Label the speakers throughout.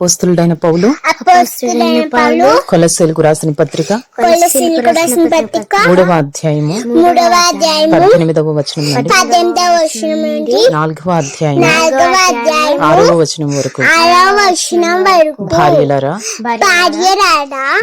Speaker 1: పోస్తులుడైన పౌలు
Speaker 2: అపోస్తులైన పౌలు
Speaker 1: కొలస్సేలకు రాసిన పత్రిక
Speaker 2: కొలసీలకు రాసిన పత్రిక
Speaker 1: మూడవ అధ్యాయము
Speaker 2: మూడవ
Speaker 1: పద్దెనిమిదవ వచనం నుండి
Speaker 2: పద్దెనిమిదవ వచనం నుండి
Speaker 1: నాలుగవ అధ్యాయం
Speaker 2: నాలుగవ అధ్యాయం
Speaker 1: ఆరవ వచనం వరకు
Speaker 2: ఆరవ వచనం వరకు
Speaker 1: భార్యలారా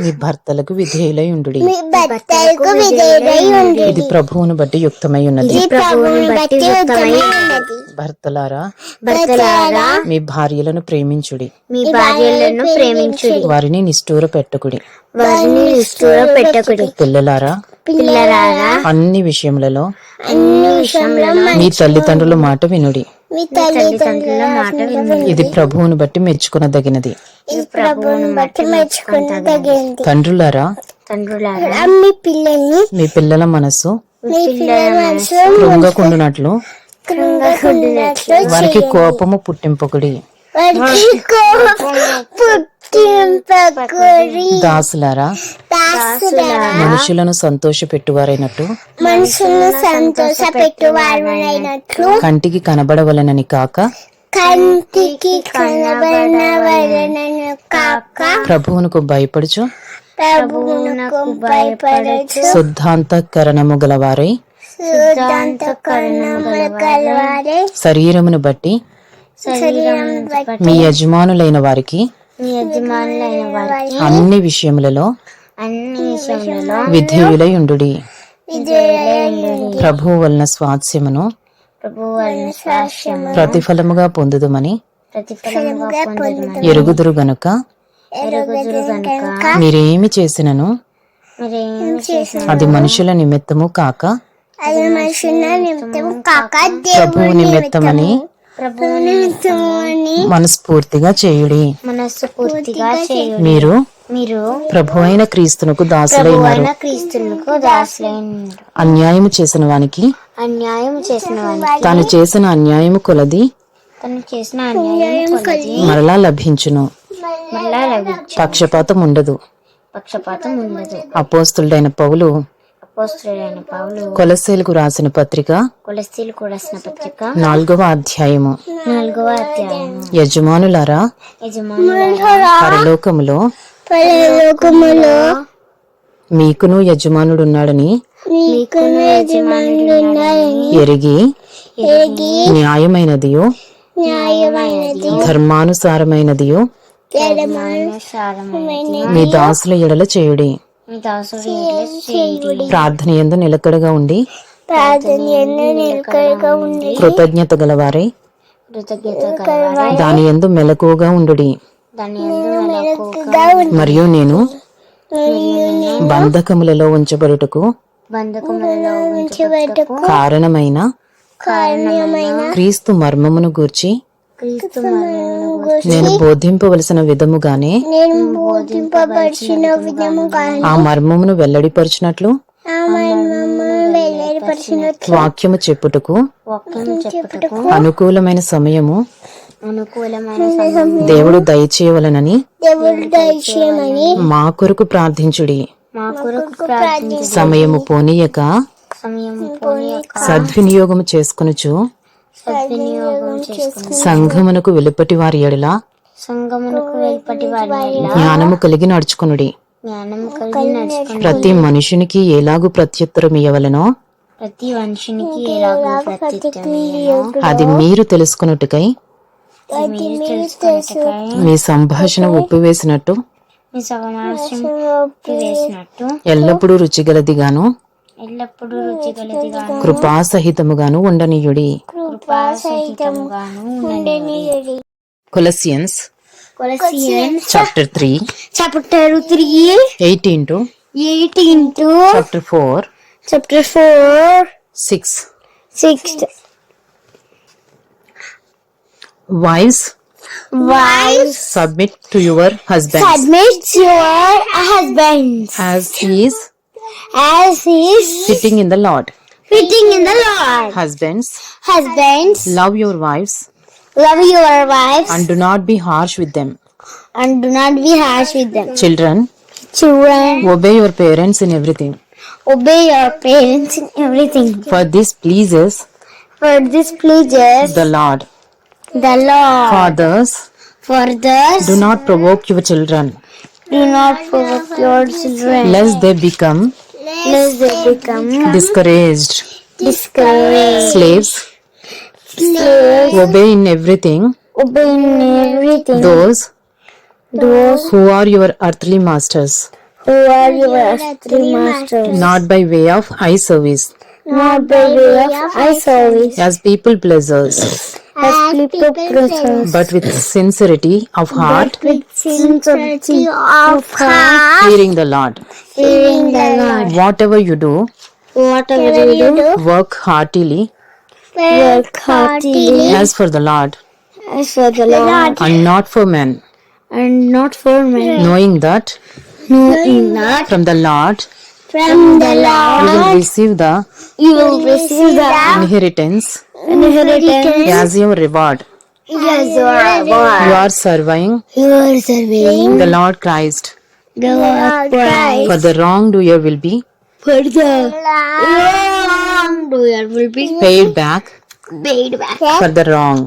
Speaker 1: మీ భర్తలకు విధేయులై ఉండు
Speaker 2: మీ భర్తలకు విధేయుడై ఉండి
Speaker 1: ఇది ప్రభువును బట్టి యుక్తమై ఉన్నది.
Speaker 2: ఈ ప్రభువుని బట్టి ఉత్తమై ఉన్నది.
Speaker 1: భర్తలారా
Speaker 2: భర్తలారా
Speaker 1: మీ భార్యలను ప్రేమించుడి.
Speaker 2: మీ భార్యలను ప్రేమించుడి.
Speaker 1: వారిని నిష్ఠూర పెట్టకుడి.
Speaker 2: వారిని నిష్ఠూర పెట్టకుడి.
Speaker 1: పిల్లలారా
Speaker 2: పిల్లలారా
Speaker 1: అన్ని విషయములలో
Speaker 2: అన్ని విషయంలో
Speaker 1: మీ తల్లిదండ్రుల మాట వినుడి.
Speaker 2: మీ తల్లిదండ్రుల మాట వినుడి.
Speaker 1: ఇది ప్రభువును బట్టి మెచ్చుకునదగినది.
Speaker 2: ఈ ప్రభువుని బట్టి మెచ్చుకున్నదగింది
Speaker 1: తండ్రులారా
Speaker 2: తండ్రులారా మీ పిల్లల్ని
Speaker 1: మీ పిల్లల మనస్సు
Speaker 2: మీ పిల్లల మనసు
Speaker 1: కృంగకుండునట్లు
Speaker 2: కృంగకుండినట్లు
Speaker 1: వారికి కోపము పుట్టింపకుడి. దాసులారా మనుషులను సంతోషపెట్టువారైనట్టు
Speaker 2: మనసును సంతోష పెట్టువారునైనట్లు
Speaker 1: కంటికి కనబడవలనని కాక
Speaker 2: కంటికి కనబడిన వలనను కాక.
Speaker 1: ప్రభువునకు భయపడుచు
Speaker 2: ప్రభువునకు భయపడచ్చు
Speaker 1: శుద్ధాంతఃకరణము గలవారై
Speaker 2: కలవారే
Speaker 1: శరీరమును బట్టి
Speaker 2: శరీరం బట్టి
Speaker 1: మీ యజమానులైన వారికి
Speaker 2: మీ యజమానులైన వారికి
Speaker 1: అన్ని విషయములలో
Speaker 2: అన్ని విషయములలో
Speaker 1: విధేయులై ఉండుడి.
Speaker 2: విధేయులైన
Speaker 1: ప్రభువు వలన స్వాస్యమును
Speaker 2: ప్రభు వలన సాక్ష్యము
Speaker 1: ప్రతిఫలముగా పొందుదుమని ఎరుగుదురు గనుక
Speaker 2: ఎరుగుదురు గనుక
Speaker 1: మీరేమి చేసినను?
Speaker 2: మీరేం చేసిన
Speaker 1: అది మనుషుల నిమిత్తము కాక
Speaker 2: అది మనుషుల నిమిత్తం కాక
Speaker 1: ప్రభువు నిమిత్తమని మనస్ఫూర్తిగా చేయుడి.
Speaker 2: చేయుడు.
Speaker 1: మీరు
Speaker 2: మీరు
Speaker 1: ప్రభు అయిన క్రీస్తునకు దాసులైనారు
Speaker 2: అయిన క్రీస్తులకు దాసులైన
Speaker 1: అన్యాయము చేసిన వానికి
Speaker 2: అన్యాయం చేసిన వానికి
Speaker 1: తాను చేసిన అన్యాయము కొలది
Speaker 2: తను చేసిన అన్యాయం కొలది
Speaker 1: మరలా లభించును.
Speaker 2: మళ్ళా లభించు
Speaker 1: పక్షపాతం ఉండదు
Speaker 2: పక్షపాతం ఉండదు
Speaker 1: అపోస్తుడైన పౌలు
Speaker 2: పౌలు
Speaker 1: కొలసేలకు రాసిన పత్రిక
Speaker 2: కొలస్తీలకు రాసిన పత్రిక
Speaker 1: నాలుగవ అధ్యాయము.
Speaker 2: నాలుగవ అధ్యాయం
Speaker 1: యజమానులారా
Speaker 2: యజమానుల
Speaker 1: పరలోకములో
Speaker 2: పరలోకములో
Speaker 1: మీకును యజమానుడున్నాడని
Speaker 2: మీకును యజమానులు ఉన్నారని
Speaker 1: ఎరిగి
Speaker 2: ఎరిగి
Speaker 1: న్యాయమైనదియో
Speaker 2: న్యాయమైనది
Speaker 1: ధర్మానుసారమైనదియో
Speaker 2: ధర్మానుసారమైనది
Speaker 1: మీ దాసుల ఎడల చేయుడి. ప్రార్థన ఎందు నిలకడగా ఉండి
Speaker 2: ఉండి
Speaker 1: కృతజ్ఞత గలవారై దాని ఎందు మెలకువగా
Speaker 2: మెలకువగా
Speaker 1: మరియు నేను బంధకములలో ఉంచబడుటకు కారణమైన
Speaker 2: కారణమైన
Speaker 1: క్రీస్తు మర్మమును గూర్చి నేను బోధింపవలసిన విధముగానే
Speaker 2: నేను బోధింపబడిన విధముగా
Speaker 1: ఆ మర్మమును వెల్లడిపరచినట్లు
Speaker 2: ఆ మర్మమును వెల్లడిపరిచినట్లు
Speaker 1: వాక్యము చెప్పుటకు అనుకూలమైన సమయము దేవుడు దయచేయవలనని
Speaker 2: దేవుడు దయచేయమని
Speaker 1: మా కొరకు ప్రార్థించుడి.
Speaker 2: మా కొరకు ప్రార్థించు
Speaker 1: సమయము పోనీయక సద్వినియోగము చేసుకొనుచు సంఘమునకు వెలుపటి వారి ఎడల
Speaker 2: సంగమునకు వెల్పటి వారి
Speaker 1: జ్ఞానము కలిగి నడుచుకొనుడి.
Speaker 2: జ్ఞానం కలిగి నడుచుకుని
Speaker 1: ప్రతి మనుషునికి ఎలాగూ ప్రత్యుత్తరం ఇయ్యవలనో
Speaker 2: ప్రతి మనుషునికి ఎలాగో ప్రత్యుత్తమేనో
Speaker 1: అది మీరు తెలుసుకొనుటకై
Speaker 2: మీరు తెలుసుకున్నట్టుకై
Speaker 1: మీ సంభాషణ ఉప్పివేసినట్టు ఎల్లప్పుడూ రుచిగలదిగాను.
Speaker 2: ఎల్లప్పుడూ
Speaker 1: కృపాసహితముగాను ఉండనీయుడి.
Speaker 2: కృపా సహితముగాను ఉండనియుడి.
Speaker 1: Colossians
Speaker 2: Colossians
Speaker 1: chapter three.
Speaker 2: Chapter three.
Speaker 1: Eighteen to
Speaker 2: eighteen to
Speaker 1: chapter four.
Speaker 2: Chapter four.
Speaker 1: Six.
Speaker 2: Six.
Speaker 1: Wives
Speaker 2: wives
Speaker 1: submit to your husbands.
Speaker 2: submit your husbands.
Speaker 1: As is
Speaker 2: as is
Speaker 1: fitting in the Lord.
Speaker 2: fitting in the Lord.
Speaker 1: Husbands,
Speaker 2: Husbands,
Speaker 1: love your wives
Speaker 2: love your wives
Speaker 1: and do not be harsh with them.
Speaker 2: and do not be harsh with them.
Speaker 1: Children,
Speaker 2: Children,
Speaker 1: obey your parents in everything,
Speaker 2: obey your parents in everything.
Speaker 1: for this pleases
Speaker 2: For this pleases
Speaker 1: the Lord.
Speaker 2: the Lord.
Speaker 1: Fathers,
Speaker 2: Further,
Speaker 1: Do not provoke your children,
Speaker 2: do not provoke your children,
Speaker 1: lest they become
Speaker 2: lest they become
Speaker 1: discouraged.
Speaker 2: discouraged.
Speaker 1: Slaves,
Speaker 2: Slaves,
Speaker 1: obey in everything.
Speaker 2: Obey in everything.
Speaker 1: Those
Speaker 2: those
Speaker 1: who are your earthly masters,
Speaker 2: who are your earthly masters,
Speaker 1: not by way of eye service,
Speaker 2: not by way of eye service,
Speaker 1: as people pleasers,
Speaker 2: as people preserve,
Speaker 1: but with sincerity of heart,
Speaker 2: with sincerity of heart,
Speaker 1: fearing the Lord.
Speaker 2: fearing the Lord.
Speaker 1: Whatever you do,
Speaker 2: Whatever you do,
Speaker 1: work heartily
Speaker 2: work heartily
Speaker 1: as for the Lord,
Speaker 2: as for the Lord.
Speaker 1: And not for men,
Speaker 2: and not for men,
Speaker 1: knowing that
Speaker 2: knowing that
Speaker 1: from the Lord
Speaker 2: from the Lord.
Speaker 1: you
Speaker 2: Lord
Speaker 1: will receive the
Speaker 2: you will receive the
Speaker 1: inheritance
Speaker 2: inheritance
Speaker 1: as your reward.
Speaker 2: as your reward.
Speaker 1: You are serving
Speaker 2: You are serving
Speaker 1: the Lord Christ,
Speaker 2: the Lord Christ.
Speaker 1: for the wrongdoer will be
Speaker 2: For the wrongdoer will be
Speaker 1: paid back
Speaker 2: paid back
Speaker 1: for the wrong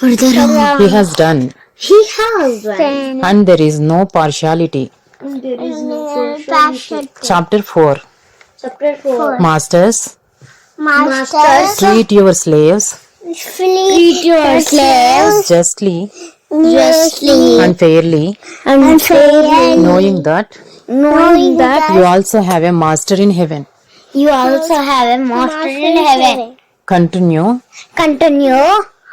Speaker 2: for the wrong
Speaker 1: he has done,
Speaker 2: he has done.
Speaker 1: and there is no partiality.
Speaker 2: There is no passion.
Speaker 1: Chapter 4
Speaker 2: Chapter 4.
Speaker 1: Masters,
Speaker 2: Masters,
Speaker 1: treat your slaves.
Speaker 2: Treat your slaves.
Speaker 1: justly.
Speaker 2: Justly.
Speaker 1: Unfairly, fairly,
Speaker 2: and fairly,
Speaker 1: knowing that
Speaker 2: knowing that
Speaker 1: you also have a master in heaven.
Speaker 2: you also have a master in heaven.
Speaker 1: Continue.
Speaker 2: Continue.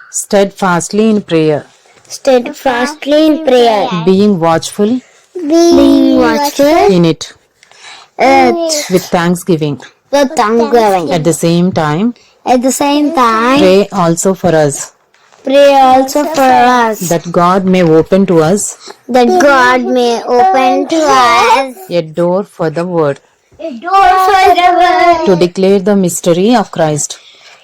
Speaker 1: Steadfastly in prayer,
Speaker 2: steadfastly in prayer,
Speaker 1: being watchful.
Speaker 2: Being watchful.
Speaker 1: in it.
Speaker 2: With
Speaker 1: with thanksgiving.
Speaker 2: With thanksgiving.
Speaker 1: At the same time,
Speaker 2: At the same time,
Speaker 1: pray also for us.
Speaker 2: pray also for us.
Speaker 1: That God may open to us.
Speaker 2: That God may open to us.
Speaker 1: A door for the word.
Speaker 2: A door for the world
Speaker 1: to declare the mystery of Christ.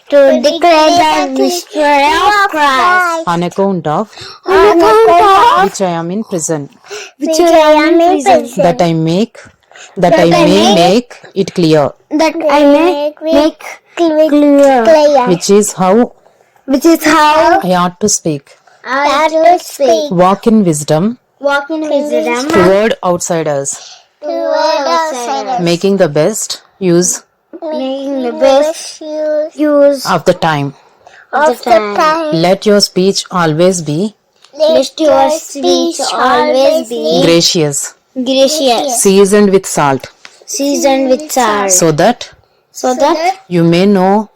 Speaker 2: To declare the mystery of Christ.
Speaker 1: On account of
Speaker 2: on account of
Speaker 1: which I am in prison,
Speaker 2: which I am in prison,
Speaker 1: that I make that I may make it clear,
Speaker 2: that I may make clear.
Speaker 1: which is how
Speaker 2: which is how
Speaker 1: I ought to speak.
Speaker 2: I to speak.
Speaker 1: Walk in wisdom.
Speaker 2: Walk in wisdom.
Speaker 1: Toward outsiders,
Speaker 2: toward outsiders,
Speaker 1: making the best use
Speaker 2: making the best use
Speaker 1: of the time.
Speaker 2: of the time.
Speaker 1: Let your speech always be
Speaker 2: Let your speech always be
Speaker 1: gracious,
Speaker 2: gracious,
Speaker 1: seasoned with salt,
Speaker 2: seasoned with salt,
Speaker 1: so that
Speaker 2: so that
Speaker 1: you may know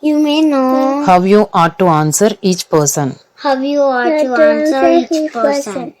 Speaker 2: you may know
Speaker 1: how you ought to answer each person.
Speaker 2: how you are to answer each person.